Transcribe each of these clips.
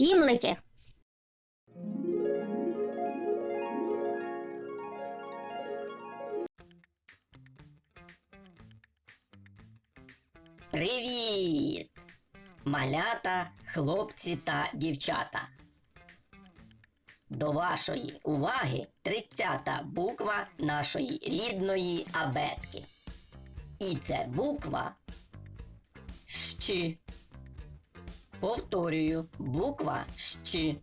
сімлики. Привіт! Малята, хлопці та дівчата. До вашої уваги 30-та буква нашої рідної абетки. І це буква Щ. Повторюю, буква Щ.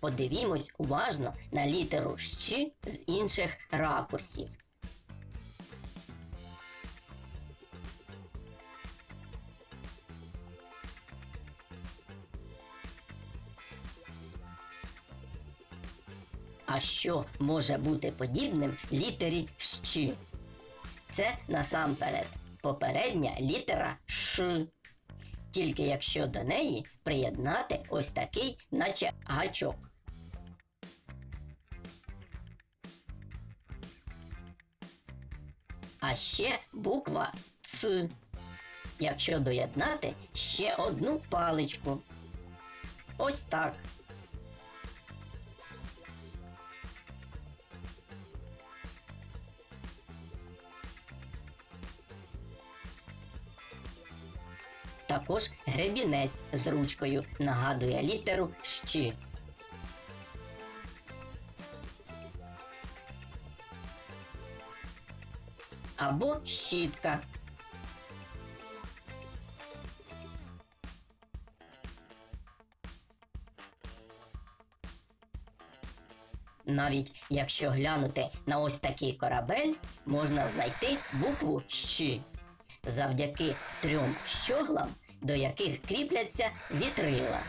Подивімось уважно на літеру Щ з інших ракурсів. А що може бути подібним літері Щ? Це насамперед попередня літера Ш. Тільки якщо до неї приєднати ось такий, наче гачок. А ще буква Ц. Якщо доєднати ще одну паличку. Ось так. Також гребінець з ручкою нагадує літеру Щ. Або щітка. Навіть якщо глянути на ось такий корабель, можна знайти букву Щ завдяки трьом щоглам, до яких кріпляться вітрила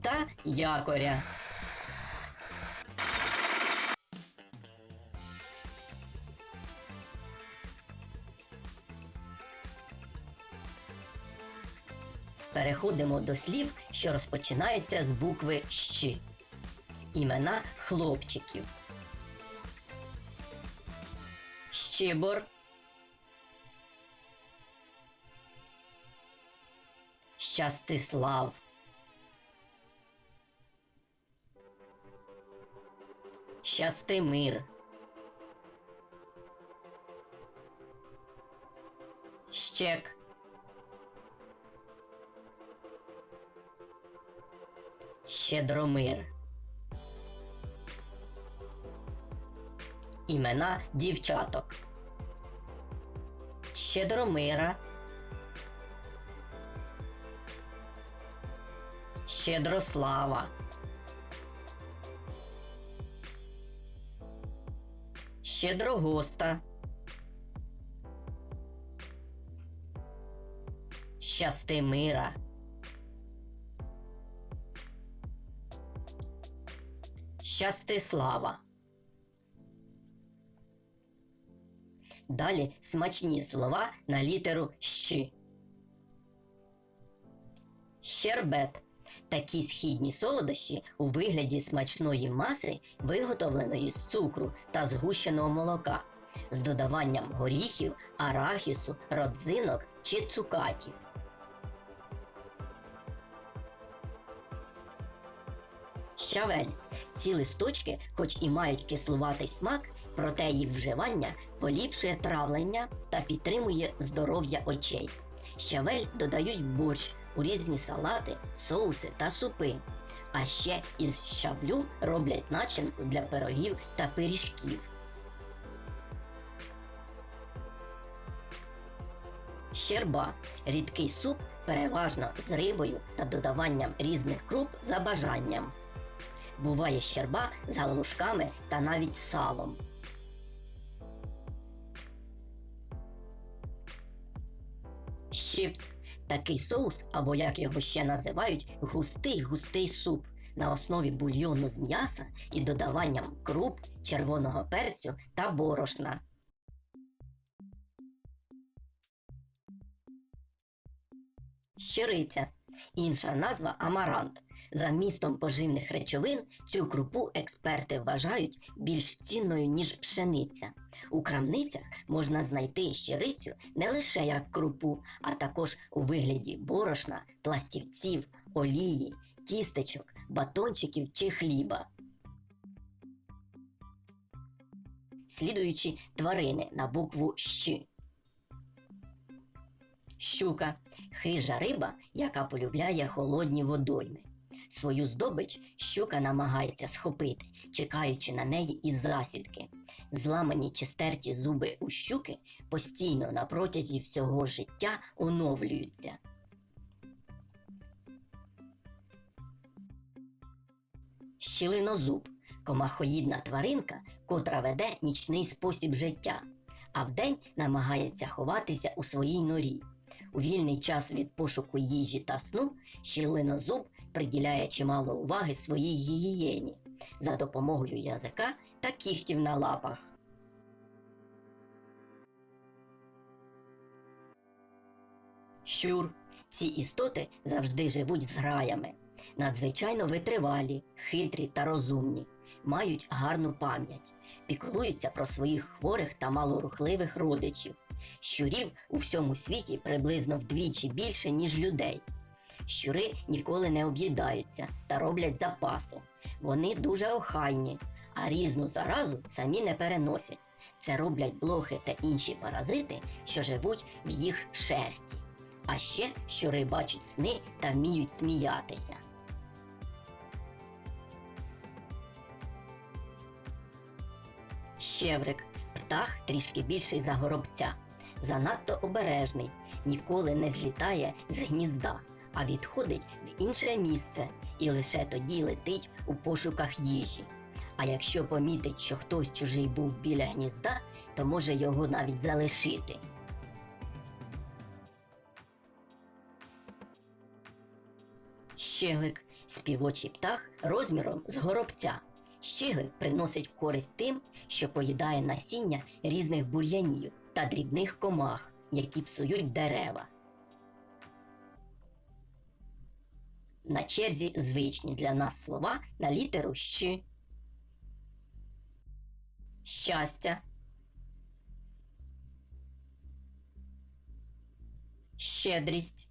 та якоря. Переходимо до слів, що розпочинаються з букви Щ. Імена хлопчиків. Щебор. Щастислав. Щастимир. Щек. Щедромир. Імена дівчаток. Щедромира. Щедрослава. Щедрогоста. Щастимира. Щастислава. Далі смачні слова на літеру Щ. Щербет. Такі східні солодощі у вигляді смачної маси, виготовленої з цукру та згущеного молока, з додаванням горіхів, арахісу, родзинок чи цукатів. Щавель. Ці листочки, хоч і мають кислуватий смак, проте їх вживання поліпшує травлення та підтримує здоров'я очей. Щавель додають в борщ, у різні салати, соуси та супи. А ще із щавлю роблять начинку для пирогів та пиріжків. Щерба рідкий суп переважно з рибою та додаванням різних круп за бажанням. Буває щерба з галушками та навіть салом. Щипс такий соус, або як його ще називають, густий густий суп на основі бульйону з м'яса і додаванням круп, червоного перцю та борошна. Щириця. Інша назва амарант. За вмістом поживних речовин цю крупу експерти вважають більш цінною, ніж пшениця. У крамницях можна знайти щирицю не лише як крупу, а також у вигляді борошна, пластівців, олії, тістечок, батончиків чи хліба. Слідуючі тварини на букву Щ. Щука хижа риба, яка полюбляє холодні водойми. Свою здобич щука намагається схопити, чекаючи на неї із засідки. Зламані чи стерті зуби у щуки постійно на протязі всього життя оновлюються. Щілинозуб комахоїдна тваринка, котра веде нічний спосіб життя, а вдень намагається ховатися у своїй норі. У вільний час від пошуку їжі та сну щілинозуб приділяє чимало уваги своїй гігієні за допомогою язика та кігтів на лапах. Щур. Ці істоти завжди живуть з граями, надзвичайно витривалі, хитрі та розумні, мають гарну пам'ять, піклуються про своїх хворих та малорухливих родичів. Щурів у всьому світі приблизно вдвічі більше, ніж людей. Щури ніколи не об'їдаються та роблять запаси. Вони дуже охайні, а різну заразу самі не переносять. Це роблять блохи та інші паразити, що живуть в їх шерсті. А ще щури бачать сни та вміють сміятися. Щеврик птах трішки більший за горобця, занадто обережний, ніколи не злітає з гнізда, а відходить в інше місце і лише тоді летить у пошуках їжі. А якщо помітить, що хтось чужий був біля гнізда, то може його навіть залишити. Щеглик співочий птах розміром з горобця. Щеглик приносить користь тим, що поїдає насіння різних бур'янів та дрібних комах, які псують дерева. На черзі звичні для нас слова на літеру щ. Щастя. Щедрість.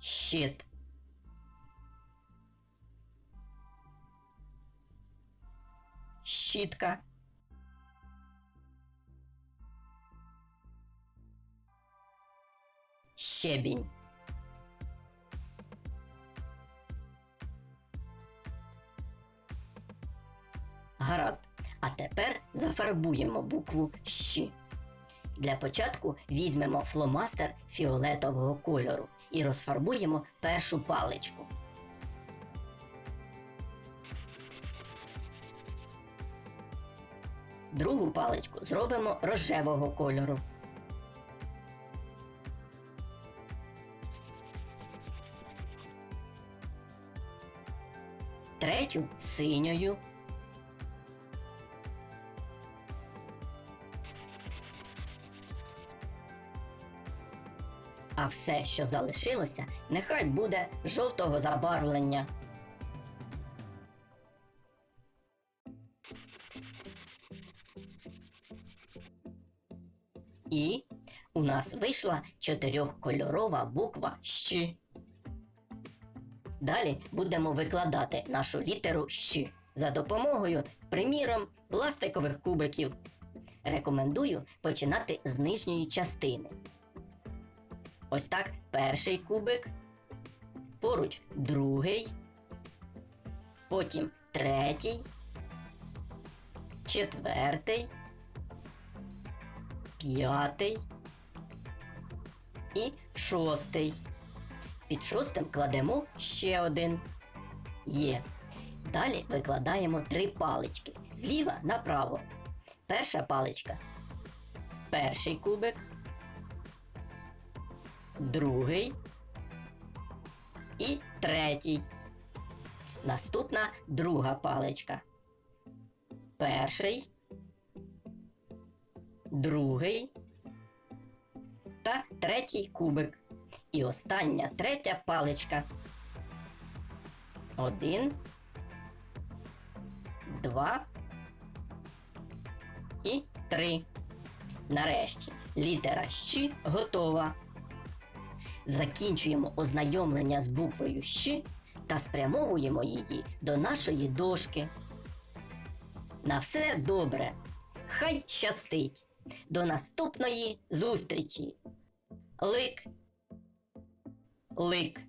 Щит. Щітка. Щебінь. Гаразд. А тепер зафарбуємо букву Щ. Для початку візьмемо фломастер фіолетового кольору і розфарбуємо першу паличку. Другу паличку зробимо рожевого кольору. Третю синьою. А все, що залишилося, нехай буде жовтого забарвлення. І у нас вийшла чотирьохкольорова буква Щ. Далі будемо викладати нашу літеру Щ за допомогою, приміром, пластикових кубиків. Рекомендую починати з нижньої частини. Ось так перший кубик, поруч другий, потім третій, четвертий, п'ятий і шостий. Під шостим кладемо ще один. Є. Далі викладаємо три палички зліва направо. Перша паличка. Перший кубик другий і третій. Наступна друга паличка. Перший, другий та третій кубик. І остання третя паличка. Один, два і три. Нарешті Літера Щ готова. Закінчуємо ознайомлення з буквою Щ та спрямовуємо її до нашої дошки. На все добре. Хай щастить. До наступної зустрічі. Лик. Лик.